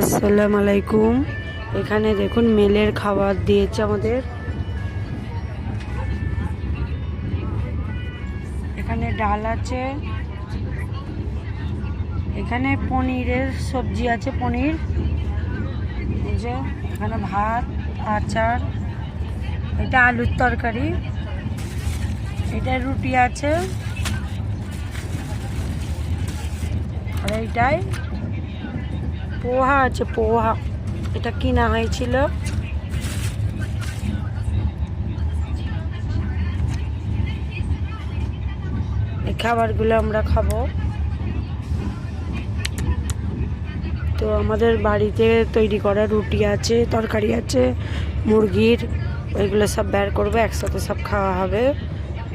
আসসালামু আলাইকুম এখানে দেখুন মেলের খাবার দিয়েছে আমাদের। এখানে ডাল আছে। এখানে পনিরের সবজি আছে, পনির। যে এখানে ভাত, আচার। এটা আলুর তরকারি। এটা রুটি আছে। আর এইটাই পোহা আছে, পোহা। এটা কিনা হয়েছিল। এই খাবারগুলো আমরা খাব। তো আমাদের বাড়িতে তৈরি করা রুটি আছে, তরকারি আছে, মুরগির। ওইগুলো সব বের করব, একসাথে সব খাওয়া হবে।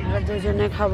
আমরা দুজনে খাব।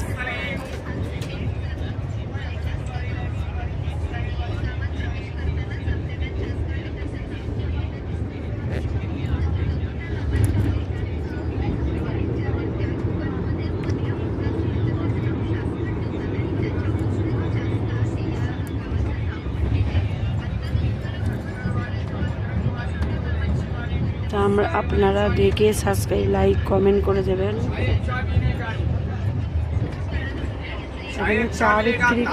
তা আমরা আপনারা দেখে সাবস্ক্রাইব লাইক কমেন্ট করে দেবেন। এখানে চা বিক্রি